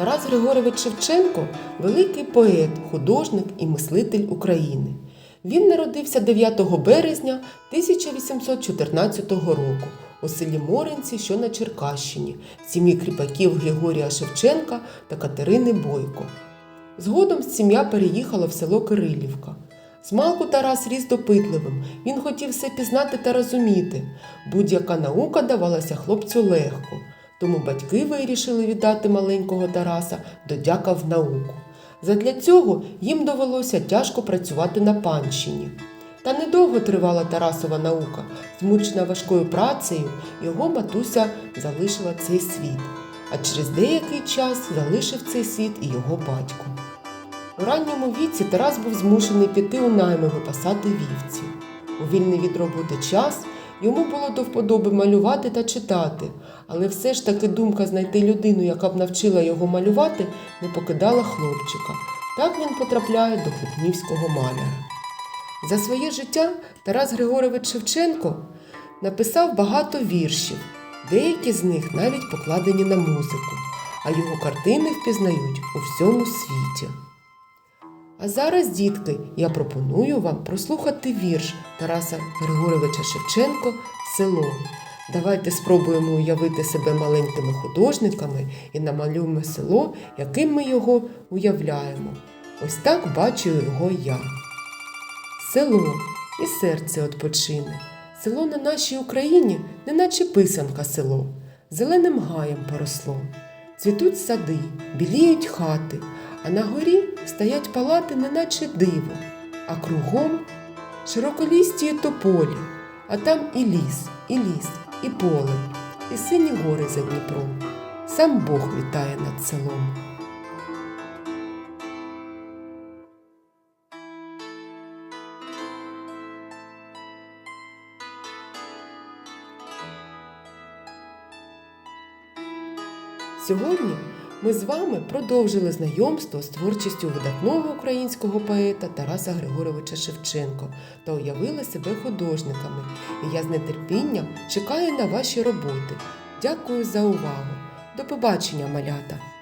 Тарас Григорович Шевченко великий поет, художник і мислитель України. Він народився 9 березня 1814 року у селі Моринці, що на Черкащині, в сім'ї кріпаків Григорія Шевченка та Катерини Бойко. Згодом сім'я переїхала в село Кирилівка. Змалку Тарас ріс допитливим, він хотів все пізнати та розуміти. Будь-яка наука давалася хлопцю легко, тому батьки вирішили віддати маленького Тараса до дяка в науку. Задля цього їм довелося тяжко працювати на панщині. Та недовго тривала Тарасова наука. Змучена важкою працею, його матуся залишила цей світ, а через деякий час залишив цей світ і його батько. У ранньому віці Тарас був змушений піти у найми випасати вівці. У вільний від роботи час йому було до вподоби малювати та читати, але все ж таки думка знайти людину, яка б навчила його малювати, не покидала хлопчика. Так він потрапляє до Хлопнівського маляра. За своє життя Тарас Григорович Шевченко написав багато віршів, деякі з них навіть покладені на музику, а його картини впізнають у всьому світі. А зараз, дітки, я пропоную вам прослухати вірш Тараса Григоровича Шевченко Село. Давайте спробуємо уявити себе маленькими художниками і намалюємо село, яким ми його уявляємо. Ось так бачу його я. Село і серце відпочине. Село на нашій Україні, неначе писанка село, зеленим гаєм поросло. Цвітуть сади, біліють хати, а на горі стоять палати, неначе диво, а кругом широколісті тополі, а там і ліс, і ліс, і поле, і сині гори за Дніпром. Сам Бог вітає над селом. Сьогодні ми з вами продовжили знайомство з творчістю видатного українського поета Тараса Григоровича Шевченко та уявили себе художниками. І я з нетерпінням чекаю на ваші роботи. Дякую за увагу. До побачення, малята!